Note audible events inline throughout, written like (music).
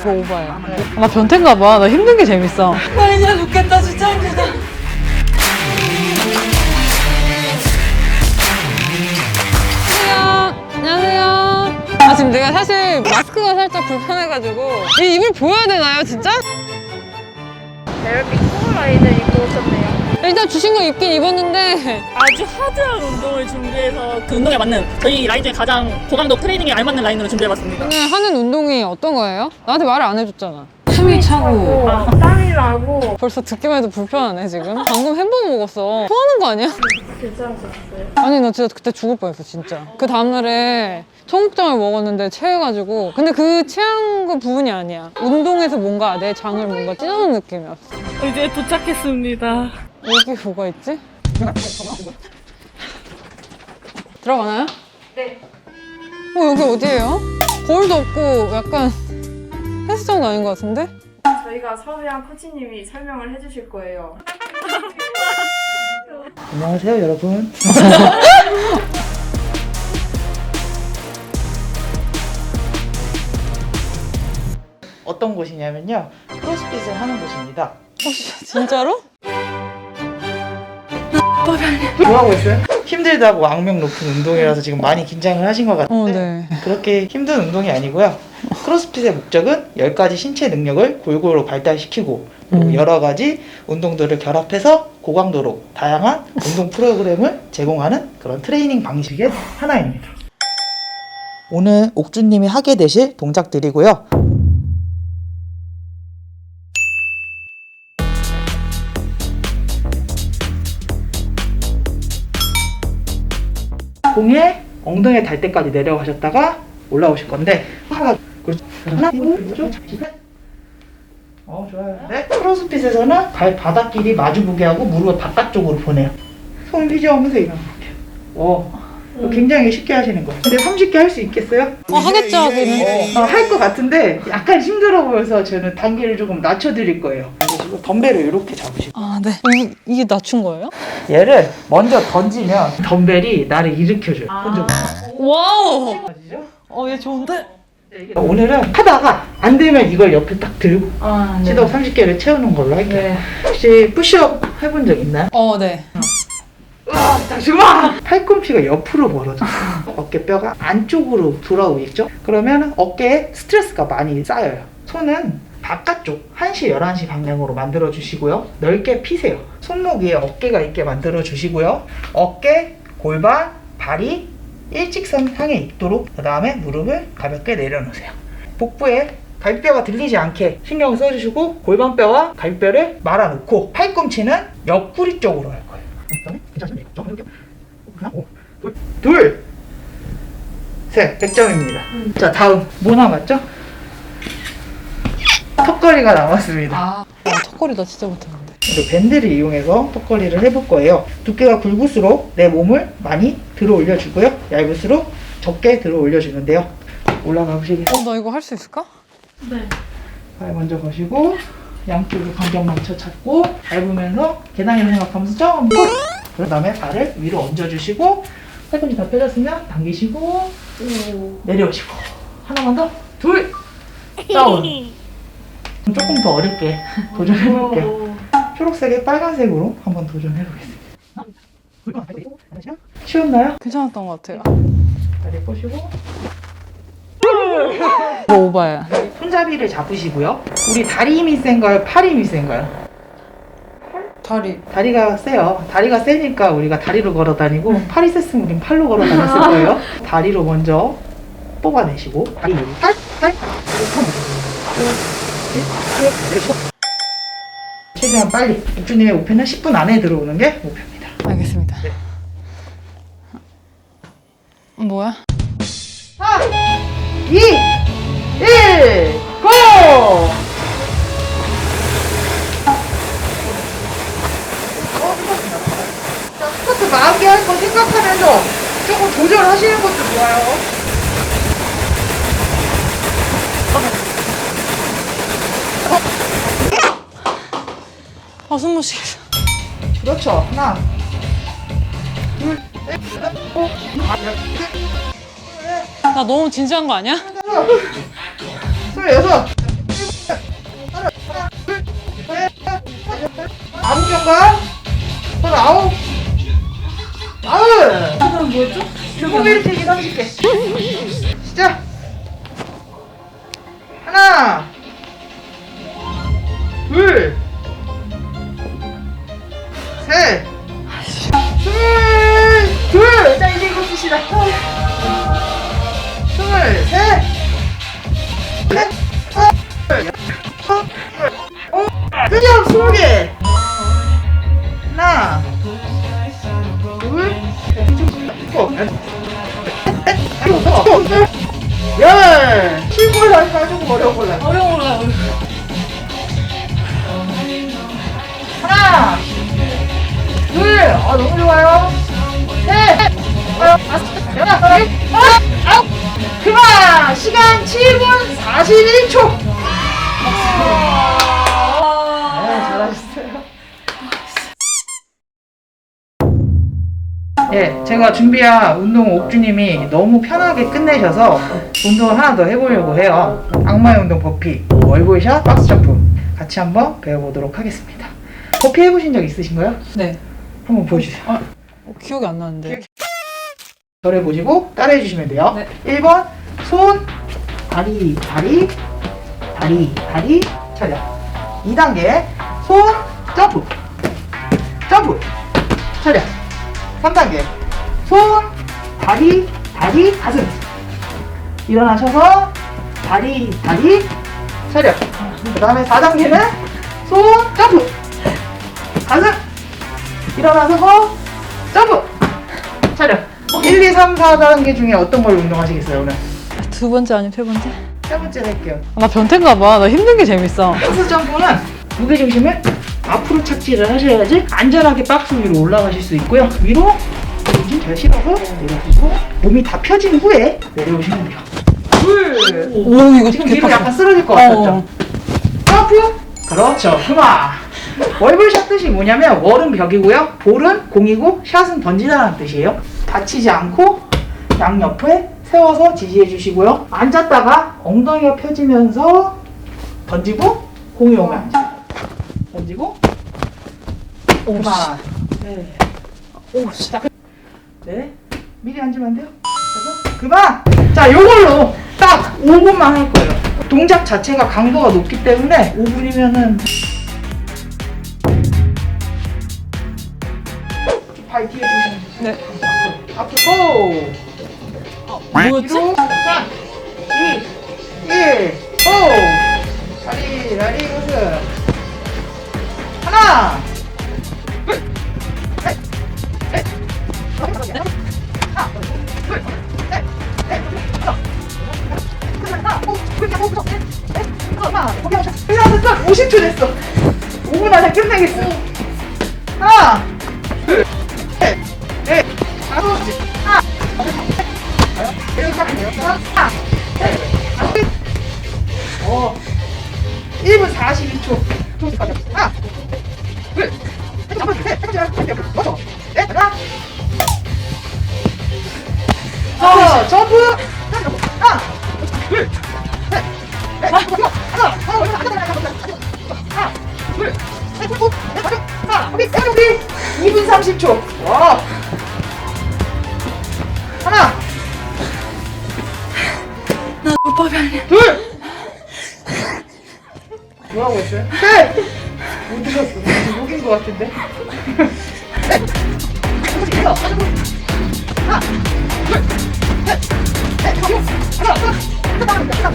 이거 오바야. 나 변태인가 봐. 나 힘든 게 재밌어. 나 이제 죽겠다. 진짜 힘들다. 안녕하세요. 안녕하세요. 아, 지금 내가 사실 마스크가 살짝 불편해가지고. 이 입을 보여야 되나요, 진짜? 에어빅 코어 라인을 입고 오셨네요. 일단 주신 거 입긴 입었는데. 아주 하드한 운동을 준비해서 그 운동에 맞는 저희 라인 중에 가장 고강도 트레이닝에 알맞는 라인으로 준비해봤습니다. 오늘 하는 운동이 어떤 거예요? 나한테 말을 안 해줬잖아. 숨이 차고. 아, 땀이 나고 벌써 듣기만 해도 불편하네, 지금. 방금 햄버거 먹었어. 토하는 거 아니야? 괜찮으셨어요? 아니 나 진짜 그때 죽을 뻔했어 진짜 그 다음날에 청국장을 먹었는데 체해가지고 근데 그 체한 거 부분이 아니야 운동에서 뭔가 내 장을 뭔가 찢어놓은 느낌이었어 이제 도착했습니다. 여기 뭐가 있지? 들어가나요? 네. 어 여기 어디예요? 거울도 없고 약간 헬스장도 아닌 것 같은데? 저희가 섭외한 코치님이 설명을 해주실 거예요. 안녕하세요, 여러분. (laughs) 어떤 곳이냐면요. 크로스핏을 하는 곳입니다. 진짜로? 뭐 하고 있어요? 힘들다고 악명 높은 운동이라서 지금 많이 긴장을 하신 것어 같은데 네. 그렇게 힘든 운동이 아니고요. 크로스핏의 목적은 10가지 신체 능력을 골고루 발달시키고 그리고 음. 여러 가지 운동들을 결합해서 고강도로 다양한 운동 프로그램을 제공하는 그런 트레이닝 방식의 하나입니다. 오늘 옥주님이 하게 되실 동작들이고요. 공에 엉덩이에 닿을 때까지 내려가셨다가 올라오실 건데 하나 그렇죠. 하나 둘 셋. 어 좋아요. 네. 크로스핏에서는 발 바닥끼리 마주보게 하고 무릎을 바깥쪽으로 보내요. 손 휘저으면서 일어나볼게요. 어. 이거 굉장히 쉽게 하시는 거예요. 근데 30개 할수 있겠어요? 어 하겠죠 그는 어, 할 것 같은데 약간 힘들어 보여서 저는 단계를 조금 낮춰드릴 거예요. 그리고 덤벨을 이렇게 잡으시고 아 네 이게, 이게 낮춘 거예요? 얘를 먼저 던지면 덤벨이 나를 일으켜줘요. 혼자. 와우 아시죠? 어 얘 좋은데? 오늘은 하다가 안 되면 이걸 옆에 딱 들고 아 시도 30개를 채우는 걸로 할게요. 혹시 푸시업 해본 적 있나요? 어네 으아, 다시 와! 팔꿈치가 옆으로 벌어져. (laughs) 어깨뼈가 안쪽으로 돌아오고 있죠? 그러면 어깨에 스트레스가 많이 쌓여요. 손은 바깥쪽 1시, 11시 방향으로 만들어 주시고요. 넓게 피세요. 손목 위에 어깨가 있게 만들어 주시고요. 어깨, 골반, 발이 일직선 향해 있도록 그 다음에 무릎을 가볍게 내려놓으세요. 복부에 갈비뼈가 들리지 않게 신경을 써주시고 골반뼈와 갈비뼈를 말아놓고 팔꿈치는 옆구리 쪽으로 할 거예요. 하나, 오, 둘, 둘, 셋, 100점입니다. 자, 다음 뭐 남았죠? 턱걸이가 남았습니다. 아, 아 턱걸이 나 진짜 못하는데. 그리고 밴드를 이용해서 턱걸이를 해볼 거예요. 두께가 굵을수록 내 몸을 많이 들어 올려주고요. 얇을수록 적게 들어 올려주는데요. 올라가 보시겠어요? 어, 나 이거 할 수 있을까? 네. 발 먼저 거시고 양쪽으로 간격 맞춰 찾고 밟으면서 계단이라 생각하면서 점그 다음에 발을 위로 얹어주시고 팔꿈치 다 펴졌으면 당기시고 내려오시고 하나만 더 둘 다운 (laughs) 조금 더 어렵게 (laughs) 도전해볼게요 초록색에 빨간색으로 한번 도전해보겠습니다 (laughs) 쉬웠나요? 괜찮았던 것 같아요. 다리 뻗시고 (laughs) 뭐 오바야. 손잡이를 잡으시고요 우리 다리 힘이 센가요? 팔 힘이 센가요? 다리. 다리가 세요. 다리가 세니까 우리가 다리로 걸어 다니고 팔이 셌으면 우린 팔로 걸어 다녔을 거예요. 다리로 먼저 뽑아내시고 다리 여기 팔, 팔, 최대한 빨리 육주님의 목표는 10분 안에 들어오는 게 목표입니다. 알겠습니다. 네. 뭐야? 2, 1, 고! 자, 스쿼트 마음게 할거 생각하면서 조금 조절하시는 것도 좋아요. 아, 숨 못 쉬겠어. 그렇죠. 하나. 둘. 셋. 나 너무 진지한 거 아니야? 다섯. 스물 여섯. 아홉 명과 서른 아홉. 아홉. 그럼 뭐였죠? 일곱 개 되기 30개. 시작. 하나. 둘. 셋, 스물 둘. 자 이제 이거 쓰시다. 스물 셋, 넷, 어, 어, 드디어 스무 개. 하나, 둘, 셋, 열. 실물 어려운 걸로. 어려운 거라. 하나, 둘, 아 너무 좋아요. 셋, 어, 다섯, 여섯, 일곱, 아홉. 그만. 시간 7분 41초. 네, 잘하셨어요. 예, 제가 준비한 운동 옥주님이 너무 편하게 끝내셔서 운동을 하나 더 해보려고 해요. 악마의 운동 버피, 월볼샷, 박스 점프 같이 한번 배워보도록 하겠습니다. 버피 해보신 적 있으신가요? 네. 한번 보여주세요. 어, 기억이 안 나는데. 저를 보시고 따라해 주시면 돼요. 네. 1번 손, 다리, 다리, 다리, 다리, 차려. 2단계 손, 점프, 점프, 차려. 3단계 손, 다리, 다리, 가슴. 일어나셔서 다리, 다리, 차려. 그 다음에 4단계는 손, 점프, 가슴. 일어나서 점프, 차려. 1, 2, 3, 4단계 중에 어떤 걸 운동하시겠어요, 오늘? 두 번째 아니면 세 번째? 세 번째 할게요. 나 변태인가 봐. 나 힘든 게 재밌어. 박스 점프는 무게 중심을 앞으로 착지를 하셔야지 안전하게 박스 위로 올라가실 수 있고요. 위로 중심 잘 실어서 내려주고 몸이 다 펴진 후에 내려오시면 돼요. 둘. 오, 이거 지금. 위로 약간 쓰러질 것 같았죠? 어. 점프. 그렇죠. 그만. 월볼샷 뜻이 뭐냐면 월은 벽이고요. 볼은 공이고 샷은 던지다라는 뜻이에요. 다치지 않고 양옆에 세워서 지지해 주시고요. 앉았다가 엉덩이가 펴지면서 던지고 공이 오면 앉아. 던지고 그만. 네. 오, 씨. 네. 미리 앉으면 안 돼요? 그래서 그만! 자, 요걸로 딱 5분만 할 거예요. 동작 자체가 강도가 높기 때문에 5분이면은 고! 뭐였지? 뒤로 3, 2, 1, 고! 다리, 다리, 우승. 하나, 둘, 셋, 넷, 하나, 둘, 셋, 넷, 하나, 하나, 거기 하자. 일어나서 끝! 50초 됐어. 5분 안에 끝내겠어. 하나, 어, 1분 42초. 하나, 둘, 셋, 넷, 넷, 넷, 맞춰. 넷, 하나. 어, 둘, 셋, 우리 2분 30초. 와. 불법이 아니야. 둘! 뭐하고 있어요? 셋! 못 드셨어. 무슨 욕인 것 같은데? 셋! 하나, 둘, 셋, 넷, 하나, 하나, 하나, 하나,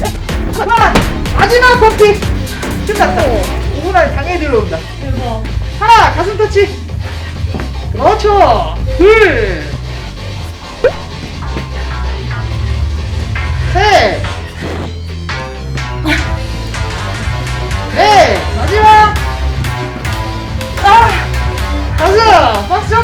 넷, 하나, 마지막 커피! 끝났다. 5분 안에 당연히 들어온다. 대박. 하나, 가슴 터치! 그렇죠! 둘!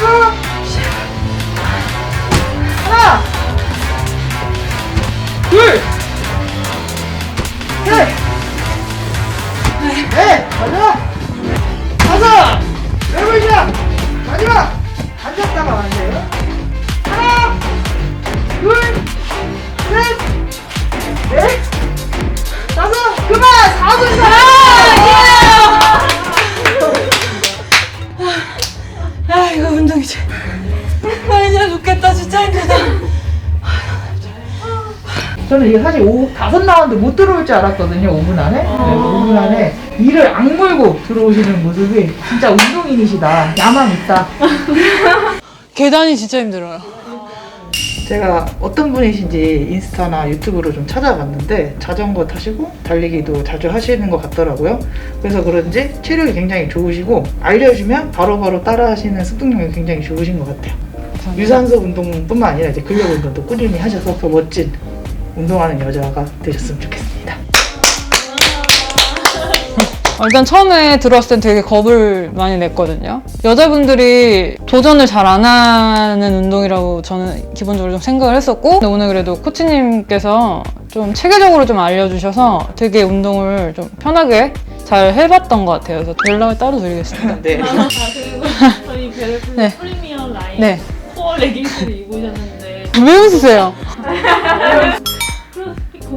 다 아. 저는 이게 사실 오, 다섯 라운드 못 들어올 줄 알았거든요, 5분 안에. 네, 5분 안에 이를 악물고 들어오시는 모습이 진짜 운동인이시다. 야망 있다. (laughs) 계단이 진짜 힘들어요. 제가 어떤 분이신지 인스타나 유튜브로 좀 찾아봤는데 자전거 타시고 달리기도 자주 하시는 것 같더라고요. 그래서 그런지 체력이 굉장히 좋으시고 알려주면 바로바로 따라 하시는 습득력이 굉장히 좋으신 것 같아요. 유산소 운동뿐만 아니라 이제 근력 운동도 꾸준히 하셔서 더 멋진 운동하는 여자가 되셨으면 좋겠습니다. 어, 일단 처음에 들어왔을 땐 되게 겁을 많이 냈거든요. 여자분들이 도전을 잘 안 하는 운동이라고 저는 기본적으로 좀 생각을 했었고, 근데 오늘 그래도 코치님께서 좀 체계적으로 좀 알려주셔서 되게 운동을 좀 편하게 잘 해봤던 것 같아요. 그래서 연락을 따로 드리겠습니다. 네. 아 그리고 (laughs) 저희 베르플 네. 프리미엄 라인 네. 코어 레깅스를 입으셨는데 왜 웃으세요? (laughs)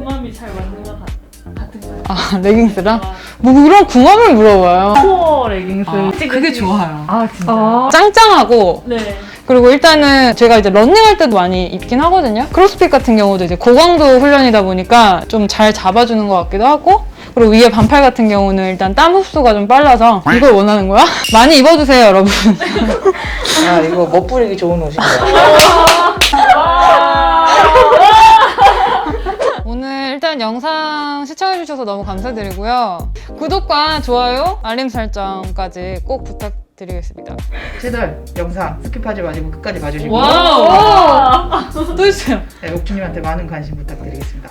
궁합이 잘 맞는 것 같, 같은가요? 아, 레깅스랑? 뭐 그런 궁합을 물어봐요. 코어 레깅스 그게 좋아요. 아 진짜? 짱짱하고 네 그리고 일단은 제가 이제 런닝할 때도 많이 입긴 하거든요. 크로스핏 같은 경우도 이제 고강도 훈련이다 보니까 좀 잘 잡아주는 것 같기도 하고 그리고 위에 반팔 같은 경우는 일단 땀 흡수가 좀 빨라서 이걸 원하는 거야? (laughs) 많이 입어주세요, 여러분. (laughs) 아 이거 멋부리기 좋은 옷인가요? 영상 시청해주셔서 너무 감사드리고요. 구독과 좋아요, 알림 설정까지 꼭 부탁드리겠습니다. 채널 영상 스킵하지 마시고 끝까지 봐주시고 와우! 또 있어요. 네, 옥주님한테 많은 관심 부탁드리겠습니다.